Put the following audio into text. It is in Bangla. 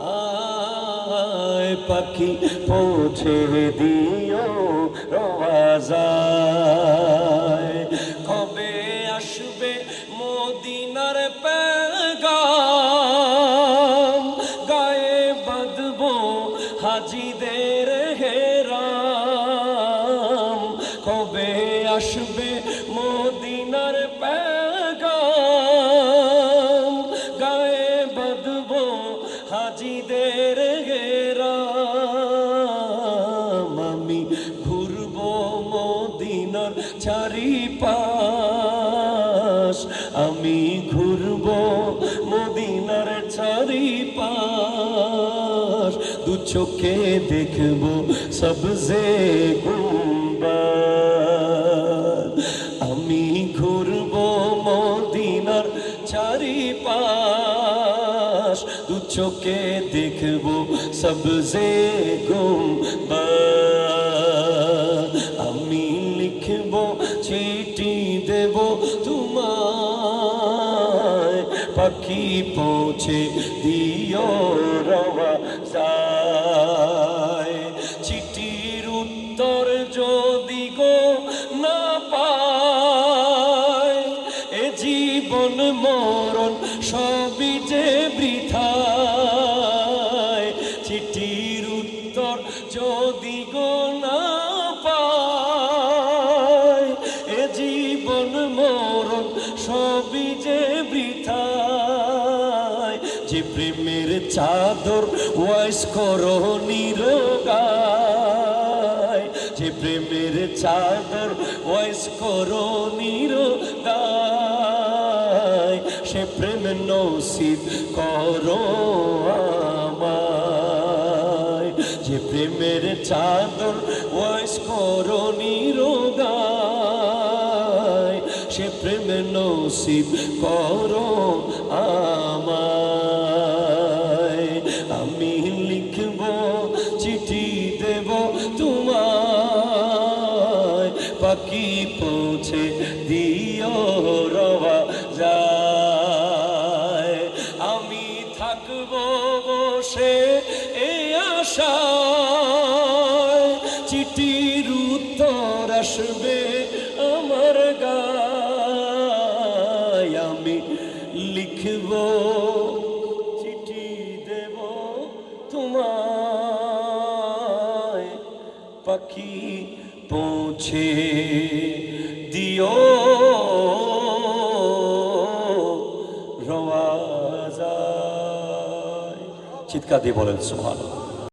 আয় পাখি, পৌঁছে দিও রওয়াজায় কবে আসবে মদিনার পেগাম? গায়ে বাঁধবো হাজিদের হেরাম। কবে আসবে মদিনার হাজিদের হেরাম আমি ঘুরবো মদিনার চারিপাশ। আমি ঘুরবো মদিনার চারিপাশ। দু চোখে দেখব সবজে গুম্বাদ আমি ঘুরবো মদিনার চারিপাশ। চোখে দেখব সবজে গুম্বাদ আমি লিখব, চিঠি দেব তোমায়। পাখি পৌঁছে দিও রওয়া যায়। চিঠির উত্তর যদি গো না পায়, এ জীবন মরণ সবই যদি গো না এ জীবন মরণ সবই যে বৃথায়। যে প্রেমের চাদর ওয়াইস করো যে প্রেমের চাদর ওয়াইস করো নিরোগায়। সে প্রেম নসিব করো প্রেমের চাদর ওয়াইস করো নিরোগায়, সে প্রেম নসিব করো আমায়। আমি লিখব, চিঠি দেব তোমায়, পাখি পৌঁছে দিও রওয়া যায়। আমি থাকব বসে এই আশায়। চিঠির উত্তর আসবে আমার গায়। আমি লিখব, চিঠি দেব তোমায়। পাখি পৌঁছে দিও। রওয়াজায় চিৎকার দিয়ে বলেন, সুবহানাল্লাহ।